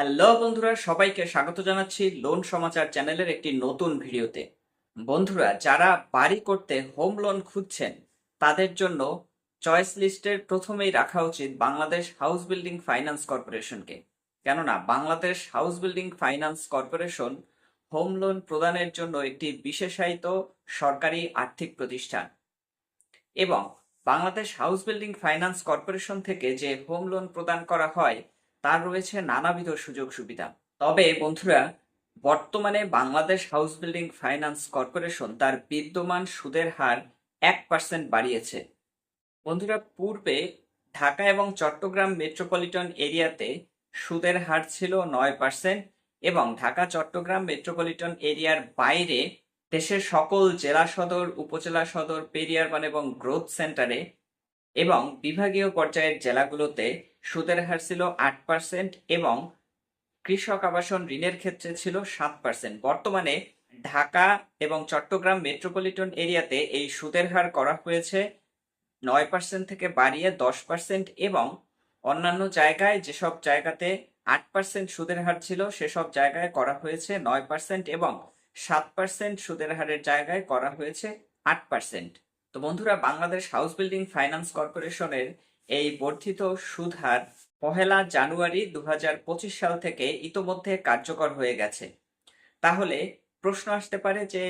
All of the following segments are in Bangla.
হ্যালো বন্ধুরা, সবাইকে স্বাগত জানাচ্ছি লোন সমাচার চ্যানেলের একটি নতুন ভিডিওতে। বন্ধুরা, যারা বাড়ি করতে হোম লোন খুঁজছেন, তাদের জন্য চয়েস লিস্টের প্রথমেই রাখা উচিত বাংলাদেশ হাউস বিল্ডিং ফাইন্যান্স কর্পোরেশনকে। কেননা, Bangladesh house building finance corporation home loan প্রদানের জন্য একটি বিশেষায়িত সরকারি আর্থিক প্রতিষ্ঠান। এবং Bangladesh house building finance corporation থেকে যে হোম লোন প্রদান করা হয় তার রয়েছে নানাবিধ সুযোগ সুবিধা। তবে বন্ধুরা, বর্তমানে Bangladesh house building finance corporation তার বিদ্যমান সুদের হার এক পার্সেন্ট বাড়িয়েছে। বন্ধুরা, পূর্বে ঢাকা এবং চট্টগ্রাম মেট্রোপলিটন এরিয়াতে সুদের হার ছিল নয় পার্সেন্ট এবং ঢাকা, চট্টগ্রাম মেট্রোপলিটন এরিয়ার বাইরে দেশের সকল জেলা সদর, উপজেলা সদর, পেরিয়ারবান এবং গ্রোথ সেন্টারে এবং বিভাগীয় পর্যায়ের জেলাগুলোতে সুদের হার ছিল আট পার্সেন্ট এবং কৃষক আবাসন ঋণের ক্ষেত্রে ছিল সাত পার্সেন্ট বর্তমানে ঢাকা এবং চট্টগ্রাম মেট্রোপলিটন এরিয়াতে এই সুদের হার করা হয়েছে নয় পার্সেন্ট থেকে বাড়িয়ে দশ পার্সেন্ট এবং অন্যান্য জায়গায় যেসব জায়গাতে আট পার্সেন্ট সুদের হার ছিল, সেসব জায়গায় করা হয়েছে নয় পার্সেন্ট এবং সাত পার্সেন্ট সুদের হারের জায়গায় করা হয়েছে আট পার্সেন্ট তো বন্ধুরা, বাংলাদেশ হাউস বিল্ডিং ফাইন্যান্স কর্পোরেশনের এই বর্ধিত সুদ হার পহেলা জানুয়ারি দু হাজার পঁচিশ সাল থেকে ইতোমধ্যে কার্যকর হয়ে গেছে। তাহলে প্রশ্ন আসতে পারে যে,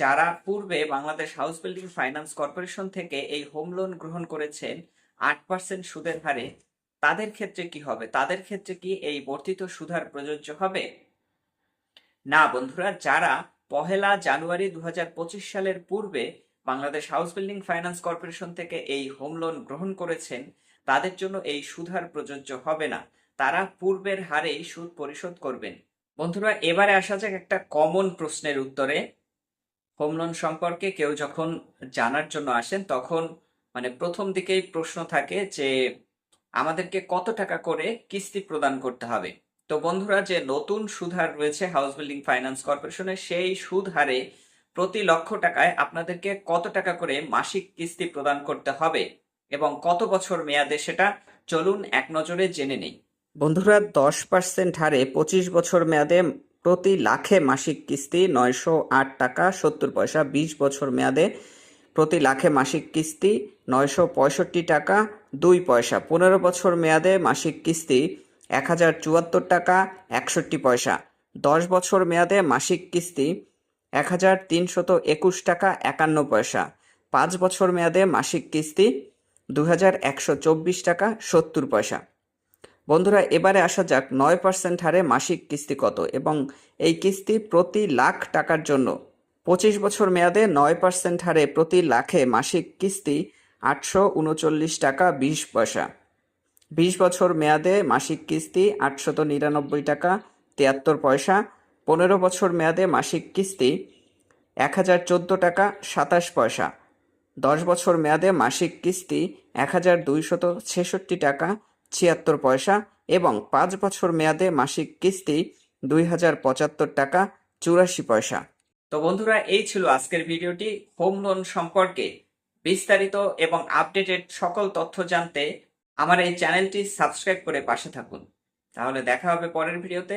যারা পূর্বে Bangladesh house building finance corporation থেকে এই হোম লোন গ্রহণ করেছেন, আট পার্সেন্ট সুদের হারে, তাদের ক্ষেত্রে কি হবে? তাদের ক্ষেত্রে কি এই বর্ধিত সুধার প্রযোজ্য হবে? না বন্ধুরা, যারা পহেলা জানুয়ারি দু হাজার পঁচিশ সালের পূর্বে Bangladesh house building finance corporation থেকে এই হোম লোন গ্রহণ করেছেন, তাদের জন্য এই সুধার প্রযোজ্য হবে না। তারা পূর্বের হারেই সুদ পরিশোধ করবেন। বন্ধুরা, এবারে আসা যাক একটা কমন প্রশ্নের উত্তরে। হোম লোন সম্পর্কে কেউ যখন জানার জন্য আসেন, তখন মানে প্রথম দিকেই প্রশ্ন থাকে যে, আমাদেরকে কত টাকা করে কিস্তি প্রদান করতে হবে? তো বন্ধুরা, যে নতুন সুদ হার রয়েছে হাউস বিল্ডিং ফাইন্যান্স কর্পোরেশনের, সেই সুদ হারে প্রতি লক্ষ টাকায় আপনাদেরকে কত টাকা করে মাসিক কিস্তি প্রদান করতে হবে এবং কত বছর মেয়াদে সেটা চলুন এক নজরে জেনে নেই। বন্ধুরা, দশ পার্সেন্ট হারে পঁচিশ বছর মেয়াদে প্রতি লাখে মাসিক কিস্তি নয়শো আট টাকা, সত্তর পয়সা, বিশ বছর মেয়াদে প্রতি লাখে মাসিক কিস্তি নয়শো পঁয়ষট্টি টাকা, দুই পয়সা। পনেরো বছর মেয়াদে মাসিক কিস্তি এক হাজার চুয়াত্তর টাকা, একষট্টি পয়সা। দশ বছর মেয়াদে মাসিক কিস্তি এক হাজার তিনশত একুশ টাকা একান্ন পয়সা। পাঁচ বছর মেয়াদে মাসিক কিস্তি দু হাজার একশো চব্বিশ টাকা সত্তর পয়সা। বন্ধুরা, এবারে আসা যাক নয় পার্সেন্ট হারে মাসিক কিস্তি কত এবং এই কিস্তি প্রতি লাখ টাকার জন্য। পঁচিশ বছর মেয়াদে নয় পার্সেন্ট হারে প্রতি লাখে মাসিক কিস্তি আটশো উনচল্লিশ টাকা বিশ পয়সা। বিশ বছর মেয়াদে মাসিক কিস্তি আটশত নিরানব্বই টাকা তিয়াত্তর পয়সা পনেরো বছর মেয়াদে মাসিক কিস্তি এক হাজার চোদ্দ টাকা সাতাশ পয়সা। দশ বছর মেয়াদে মাসিক কিস্তি এক হাজার দুইশত ছেষট্টি টাকা ছিয়াত্তর পয়সা এবং পাঁচ বছর মেয়াদে মাসিক কিস্তি দুই হাজার পঁচাত্তর টাকা চুরাশি পয়সা। তো বন্ধুরা, এই ছিল আজকের ভিডিওটি। হোম লোন সম্পর্কে বিস্তারিত এবং আপডেটেড সকল তথ্য জানতে আমার এই চ্যানেলটি সাবস্ক্রাইব করে পাশে থাকুন। তাহলে দেখা হবে পরের ভিডিওতে।